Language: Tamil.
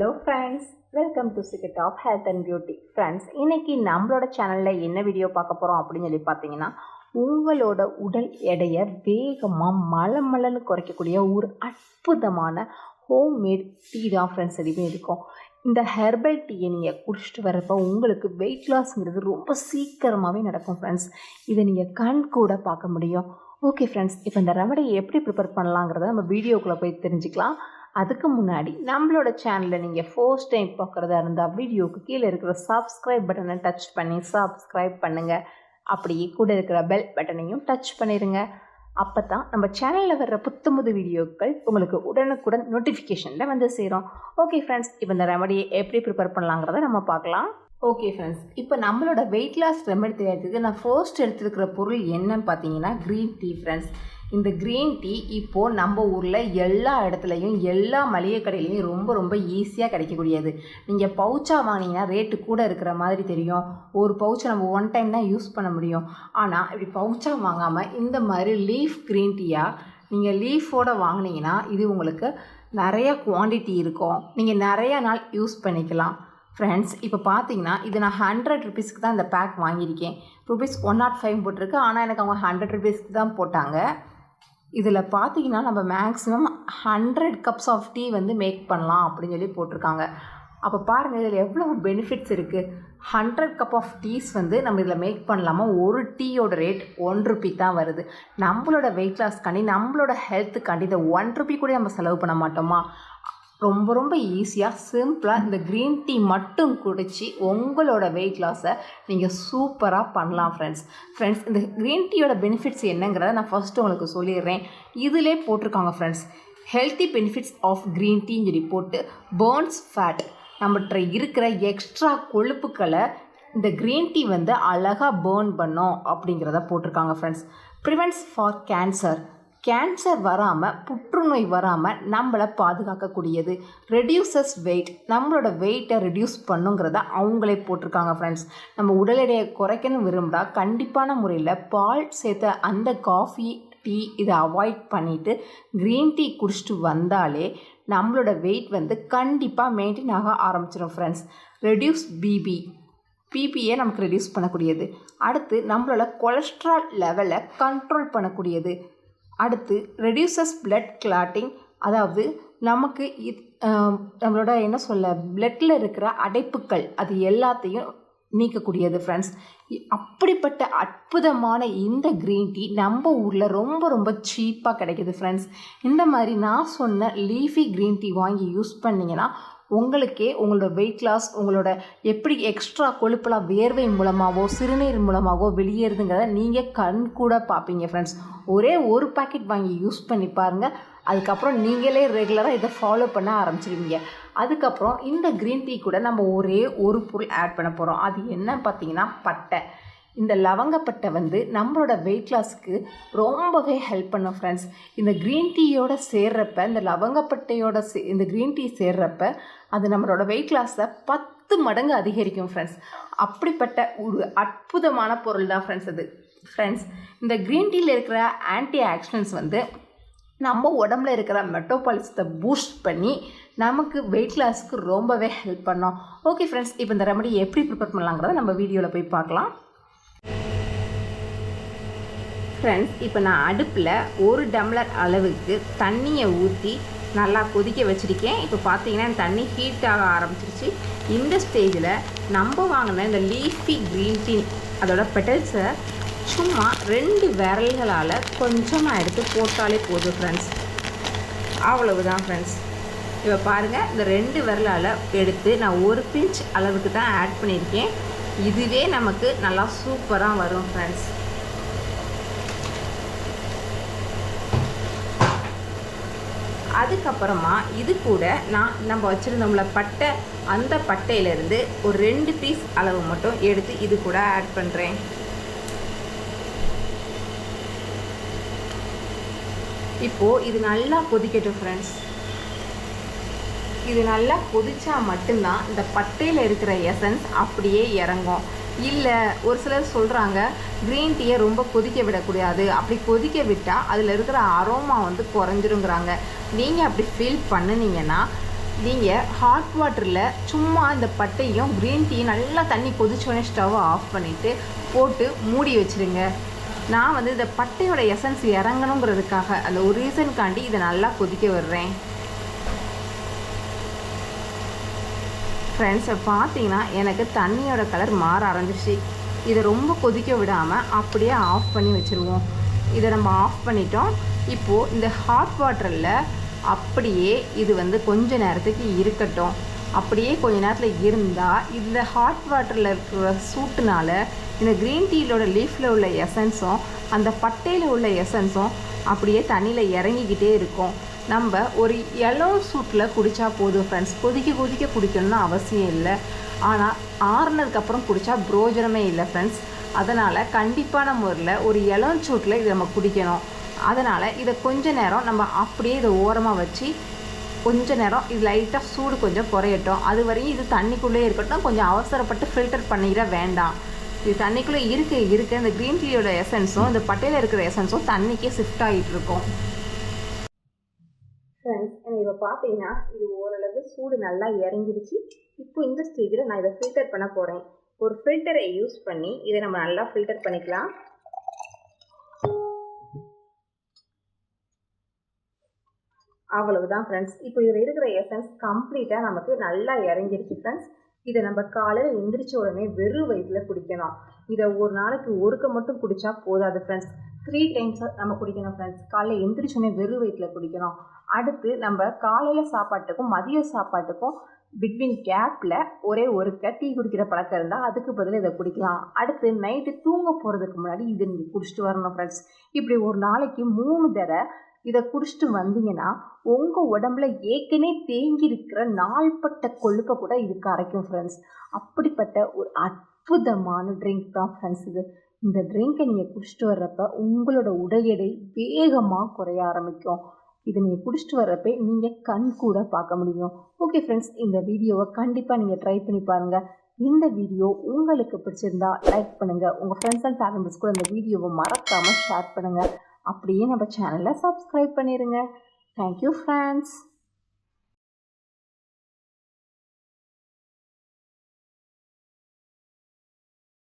Hello friends welcome to secret of health and beauty friends இன்னைக்கு நம்மளோட சேனலில் என்ன வீடியோ பார்க்க போகிறோம் அப்படின்னு சொல்லி பார்த்தீங்கன்னா உங்களோட உடல் எடையை வேகமாக மலமலன்னு குறைக்கக்கூடிய ஒரு அற்புதமான ஹோம்மேட் டீ தான் ஃப்ரெண்ட்ஸ் எதுவுமே இருக்கும். இந்த ஹெர்பல் டீயை நீங்கள் குடிச்சிட்டு வரப்போ உங்களுக்கு வெயிட் லாஸ்ங்கிறது ரொம்ப சீக்கிரமாகவே நடக்கும் ஃப்ரெண்ட்ஸ் இதை நீங்கள் கண் கூட பார்க்க முடியும். ஓகே ஃப்ரெண்ட்ஸ் இப்போ இந்த ரெமடியை எப்படி ப்ரிப்பேர் பண்ணலாங்கிறத நம்ம வீடியோக்குள்ளே போய் தெரிஞ்சுக்கலாம். அதுக்கு முன்னாடி நம்மளோட சேனலில் நீங்கள் ஃபர்ஸ்ட் டைம் பார்க்குறதா இருந்தால் வீடியோவுக்கு கீழே இருக்கிற சப்ஸ்கிரைப் பட்டனை டச் பண்ணி சப்ஸ்கிரைப் பண்ணுங்கள் அப்படியே கூட இருக்கிற பெல் பட்டனையும் டச் பண்ணிடுங்க அப்போ தான் நம்ம சேனலில் வர்ற புத்தமுது வீடியோக்கள் உங்களுக்கு உடனுக்குடன் நோட்டிஃபிகேஷனில் வந்து சேரும். ஓகே ஃப்ரெண்ட்ஸ் இப்போ இந்த ரெமடியை எப்படி ப்ரிப்பேர் பண்ணலாங்கிறத நம்ம பார்க்கலாம். ஓகே ஃப்ரெண்ட்ஸ் இப்போ நம்மளோட வெயிட் லாஸ் ரெமெடி தெரியாததுக்கு நான் ஃபர்ஸ்ட் எடுத்துருக்கிற பொருள் என்னன்னு பார்த்தீங்கன்னா க்ரீன் டீ ஃப்ரெண்ட்ஸ் இந்த க்ரீன் டீ இப்போது நம்ம ஊரில் எல்லா இடத்துலையும் எல்லா மளிகை கடையிலையும் ரொம்ப ரொம்ப ஈஸியாக கிடைக்கக்கூடியது. நீங்கள் பவுச்சாக வாங்கினீங்கன்னா ரேட்டு கூட இருக்கிற மாதிரி தெரியும். ஒரு பவுச்சை நம்ம ஒன் டைம் தான் யூஸ் பண்ண முடியும். ஆனால் இப்படி பவுச்சாக வாங்காமல் இந்த மாதிரி லீஃப் க்ரீன் டீயாக நீங்கள் லீஃபோடு வாங்கினீங்கன்னா இது உங்களுக்கு நிறையா குவான்டிட்டி இருக்கும். நீங்கள் நிறையா நாள் யூஸ் பண்ணிக்கலாம். ஃப்ரெண்ட்ஸ் இப்போ பார்த்தீங்கன்னா இது நான் ஹண்ட்ரட் ருபீஸ்க்கு தான் இந்த பேக் வாங்கியிருக்கேன். ருபீஸ் ஒன் நாட் ஃபைவ் போட்டிருக்கு. ஆனால் எனக்கு அவங்க ஹண்ட்ரட் ருபீஸ்க்கு தான் போட்டாங்க. இதில் பார்த்தீங்கன்னா நம்ம maximum hundred cups of tea வந்து மேக் பண்ணலாம் அப்படின்னு சொல்லி போட்டிருக்காங்க. அப்போ பாருங்கள் இதில் எவ்வளோ பெனிஃபிட்ஸ் இருக்குது ஹண்ட்ரட் கப் ஆஃப் டீஸ் வந்து நம்ம இதில் மேக் பண்ணலாமா? ஒரு டீயோட ரேட் ஒன் ருபி தான் வருது. நம்மளோட வெயிட் லாஸ்க்காண்டி நம்மளோட ஹெல்த்துக்காண்டி இந்த ஒன் ருபி கூட நம்ம செலவு பண்ண மாட்டோமா? ரொம்ப ரொம்ப ஈஸியாக சிம்பிளாக இந்த க்ரீன் டீ மட்டும் குடித்து உங்களோட வெயிட் லாஸை நீங்கள் சூப்பராக பண்ணலாம் ஃப்ரெண்ட்ஸ் ஃப்ரெண்ட்ஸ் இந்த க்ரீன் டீயோட பெனிஃபிட்ஸ் என்னங்கிறத நான் ஃபஸ்ட்டு உங்களுக்கு சொல்லிடுறேன். இதிலே போட்டிருக்காங்க friends healthy benefits of green டீன்னு சொல்லி போட்டு பேர்ன்ஸ் ஃபேட் நம்மகிட்ட இருக்கிற எக்ஸ்ட்ரா கொழுப்புக்களை இந்த க்ரீன் டீ வந்து அழகாக பேர்ன் பண்ணோம் அப்படிங்கிறத போட்டிருக்காங்க friends prevents for cancer cancer வராமல் புற்றுநோய் வராமல் நம்மளை பாதுகாக்கக்கூடியது. ரெடியூசஸ் வெயிட் நம்மளோட வெயிட்டை ரெடியூஸ் பண்ணுங்கிறத அவங்களே போட்டிருக்காங்க ஃப்ரெண்ட்ஸ் நம்ம உடல் எடையை குறைக்கணும் விரும்பினா கண்டிப்பான முறையில் பால் சேர்த்த அந்த காஃபி டீ இதை அவாய்ட் பண்ணிவிட்டு க்ரீன் டீ குடிச்சிட்டு வந்தாலே நம்மளோட வெயிட் வந்து கண்டிப்பாக மெயின்டைன் ஆக ஆரம்பிச்சிடும் ஃப்ரெண்ட்ஸ் ரெடியூஸ் பிபி பிபியை நமக்கு ரெடியூஸ் பண்ணக்கூடியது. அடுத்து நம்மளோட கொலஸ்ட்ரால் லெவலை கண்ட்ரோல் பண்ணக்கூடியது. அடுத்து ரெடியூசஸ் பிளட் கிளாட்டிங் அதாவது நமக்கு நம்மளோட என்ன சொல்ல பிளட்டில் இருக்கிற அடைப்புக்கள் அது எல்லாத்தையும் நீக்கக்கூடியது ஃப்ரெண்ட்ஸ் அப்படிப்பட்ட அற்புதமான இந்த க்ரீன் டீ நம்ம ஊரில் ரொம்ப ரொம்ப சீப்பாக கிடைக்கிது ஃப்ரெண்ட்ஸ் இந்த மாதிரி நான் சொன்ன லீஃபி க்ரீன் டீ வாங்கி யூஸ் பண்ணிங்கன்னா உங்களுக்கே உங்களோட வெயிட் லாஸ் உங்களோட எப்படி எக்ஸ்ட்ரா கொழுப்பெல்லாம் வேர்வை மூலமாகவோ சிறுநீர் மூலமாகவோ வெளியேறுதுங்கிறத நீங்கள் கண் கூட பார்ப்பீங்க ஃப்ரெண்ட்ஸ் ஒரே ஒரு பாக்கெட் வாங்கி யூஸ் பண்ணி பாருங்கள் அதுக்கப்புறம் நீங்களே ரெகுலராக இதை ஃபாலோ பண்ண ஆரம்பிச்சிருவீங்க. அதுக்கப்புறம் இந்த க்ரீன் டீ கூட நம்ம ஒரே ஒரு பொருள் ஆட் பண்ண போகிறோம் அது என்ன பார்த்தீங்கன்னா பட்டை. இந்த லவங்கப்பட்டை வந்து நம்மளோட வெயிட் லாஸ்க்கு ரொம்பவே ஹெல்ப் பண்ணும் ஃப்ரெண்ட்ஸ் இந்த க்ரீன் டீயோட சேர்றப்ப இந்த லவங்கப்பட்டையோட சே இந்த க்ரீன் டீ சேர்றப்ப அது நம்மளோட வெயிட் லாஸை பத்து மடங்கு அதிகரிக்கும் ஃப்ரெண்ட்ஸ் அப்படிப்பட்ட ஒரு அற்புதமான பொருள் தான் ஃப்ரெண்ட்ஸ் அது. ஃப்ரெண்ட்ஸ் இந்த க்ரீன் டீயில் இருக்கிற ஆன்டி ஆக்சிடென்ட்ஸ் வந்து நம்ம உடம்புல இருக்கிற மெட்டோபாலிசத்தை பூஸ்ட் பண்ணி நமக்கு வெயிட் லாஸ்க்கு ரொம்பவே ஹெல்ப் பண்ணோம். ஓகே ஃப்ரெண்ட்ஸ் இப்போ இந்த ரெமடி எப்படி ப்ரிப்பேர் பண்ணலாங்கிறத நம்ம வீடியோவில் போய் பார்க்கலாம். ஃப்ரெண்ட்ஸ் இப்போ நான் அடுப்பில் ஒரு டம்ளர் அளவுக்கு தண்ணியை ஊற்றி நல்லா கொதிக்க வச்சுருக்கேன். இப்போ பார்த்தீங்கன்னா தண்ணி ஹீட் ஆக ஆரம்பிச்சிருச்சு. இந்த ஸ்டேஜில் நம்ம வாங்கின இந்த லீஃபி க்ரீன் டீ அதோட பெட்டல்ஸை சும்மா ரெண்டு விரல்களால் கொஞ்சமாக எடுத்து போட்டாலே போதும் ஃப்ரெண்ட்ஸ் அவ்வளவுதான் ஃப்ரெண்ட்ஸ் இப்போ பாருங்கள் இந்த ரெண்டு விரலால் எடுத்து நான் ஒரு பிஞ்ச் அளவுக்கு தான் ஆட் பண்ணியிருக்கேன். இதுவே நமக்கு நல்லா சூப்பராக வரும் ஃப்ரெண்ட்ஸ் அதுக்கப்புறமா இது கூட நான் நம்ம வச்சுருந்தோம்ல பட்டை அந்த பட்டையிலேருந்து ஒரு ரெண்டு பீஸ் அளவு மட்டும் எடுத்து இது கூட ஆட் பண்ணுறேன் இப்போது இது நல்லா கொதிக்கட்டும் ஃப்ரெண்ட்ஸ் இது நல்லா கொதிச்சா மட்டும்தான் இந்த பட்டையில் இருக்கிற எசன்ஸ் அப்படியே இறங்கும். இல்லை ஒரு சிலர் சொல்கிறாங்க க்ரீன் டீயை ரொம்ப கொதிக்க விடக்கூடாது. அப்படி கொதிக்க விட்டால் அதில் இருக்கிற அரோமா வந்து குறைஞ்சிருங்கிறாங்க. நீங்கள் அப்படி ஃபீல் பண்ணுனீங்கன்னா நீங்கள் ஹாட் வாட்டரில் சும்மா இந்த பட்டையும் க்ரீன் டீ நல்லா தண்ணி கொதிச்சோடனே ஸ்டவ்வை ஆஃப் பண்ணிவிட்டு போட்டு மூடி வச்சுருங்க. நான் வந்து இந்த பட்டையோட எசன்ஸ் இறங்கணுங்கிறதுக்காக அந்த ஒரு ரீசன்காண்டி இதை நல்லா கொதிக்க விடுறேன். ஃப்ரெண்ட்ஸ் பார்த்தீங்கன்னா எனக்கு தண்ணியோட கலர் மாற ஆரம்பிச்சிச்சு இதை ரொம்ப கொதிக்க விடாமல் அப்படியே ஆஃப் பண்ணி வச்சுருவோம். இதை நம்ம ஆஃப் பண்ணிட்டோம். இப்போது இந்த ஹாட் வாட்டரில் அப்படியே இது வந்து கொஞ்ச நேரத்துக்கு இருக்கட்டும். அப்படியே கொஞ்ச நேரத்தில் இருந்தால் இந்த ஹாட் வாட்டரில் இருக்கிற சூட்டுனால இந்த க்ரீன் டீலோட லீஃபில் உள்ள எசன்ஸும் அந்த பட்டையில் உள்ள எசன்ஸும் அப்படியே தண்ணியில் இறங்கிக்கிட்டே இருக்கும். நம்ம ஒரு எல்லோ சூட்டில் குடித்தா போதும் ஃப்ரெண்ட்ஸ் கொதிக்க கொதிக்க குடிக்கணும்னு அவசியம் இல்லை. ஆனால் ஆறுனதுக்கப்புறம் குடித்தா பிரோஜனமே இல்லை ஃப்ரெண்ட்ஸ் அதனால் கண்டிப்பான முறையில் ஒரு இளம் சூட்டில் இதை நம்ம குடிக்கணும். அதனால் இதை கொஞ்ச நேரம் நம்ம அப்படியே இதை ஓரமாக வச்சு கொஞ்ச நேரம் இது லைட்டாக சூடு கொஞ்சம் குறையட்டும். அது வரையும் இது தண்ணிக்குள்ளே இருக்கட்டும். கொஞ்சம் அவசரப்பட்டு ஃபில்டர் பண்ணிட வேண்டாம். இது தண்ணிக்குள்ளே இருக்க இருக்க. இந்த க்ரீன் டீயோட எசன்ஸும் இந்த பட்டையில் இருக்கிற எசன்ஸும் தண்ணிக்கே ஷிஃப்ட் ஆகிட்டு இருக்கும். பார்த்தீங்கன்னா இது ஓரளவு சூடு நல்லா இறங்கிடுச்சு இப்போ இந்த ஸ்டேஜில் நான் இதை ஃபில்டர் பண்ண போகிறேன் ஒரு ஃபில்டரை யூஸ் பண்ணி இதை நம்ம நல்லா ஃபில்டர் பண்ணிக்கலாம். அவ்வளவுதான் ஃப்ரெண்ட்ஸ் இப்போ இதில் இருக்கிற எசன்ஸ் கம்ப்ளீட்டாக நமக்கு நல்லா இறங்கிடுச்சு ஃப்ரெண்ட்ஸ் இதை நம்ம காலையில் எந்திரிச்ச உடனே வெறும் வயிற்றில் குடிக்கணும். இதை ஒரு நாளைக்கு ஒருக்க மட்டும் குடித்தா போதாது ஃப்ரெண்ட்ஸ் த்ரீ டைம்ஸ் நம்ம குடிக்கணும் ஃப்ரெண்ட்ஸ் காலையில் எந்திரிச்சோடனே வெறும் வயிற்றில் குடிக்கணும். அடுத்து நம்ம காலையில் சாப்பாட்டுக்கும் மதிய சாப்பாட்டுக்கும் பிட்வீன் கேப்பில் ஒரே ஒரு டீ குடிக்கிற பழக்கம் இருந்தால் அதுக்கு பதில் இதை குடிக்கலாம். அடுத்து நைட்டு தூங்க போகிறதுக்கு முன்னாடி இதை நீங்கள் குடிச்சிட்டு வரணும் ஃப்ரெண்ட்ஸ் இப்படி ஒரு நாளைக்கு மூணு தடவை இதை குடிச்சிட்டு வந்தீங்கன்னா உங்கள் உடம்புல ஏற்கனவே தேங்கி இருக்கிற நாள்பட்ட கொழுப்பை கூட இது கரைக்கும் ஃப்ரெண்ட்ஸ் அப்படிப்பட்ட ஒரு அற்புதமான ட்ரிங்க் தான் ஃப்ரெண்ட்ஸ் இது. இந்த ட்ரிங்கை நீங்கள் குடிச்சிட்டு வர்றப்ப உங்களோட உடல் எடை வேகமாக குறைய ஆரம்பிக்கும். இதை நீங்கள் குடிச்சிட்டு வர்றப்ப நீங்கள் கண் கூட பார்க்க முடியும். ஓகே ஃப்ரெண்ட்ஸ் இந்த வீடியோவை கண்டிப்பாக நீங்கள் ட்ரை பண்ணி பாருங்கள் இந்த வீடியோ உங்களுக்கு பிடிச்சிருந்தா லைக் பண்ணுங்கள் உங்கள் ஃப்ரெண்ட்ஸ் அண்ட் ஃபேமிலிஸ் கூட இந்த வீடியோவை மறக்காமல் ஷேர் பண்ணுங்கள் அப்படியே நம்ம சேனலை சப்ஸ்கிரைப் பண்ணிடுங்க தேங்க்யூ ஃப்ரெண்ட்ஸ்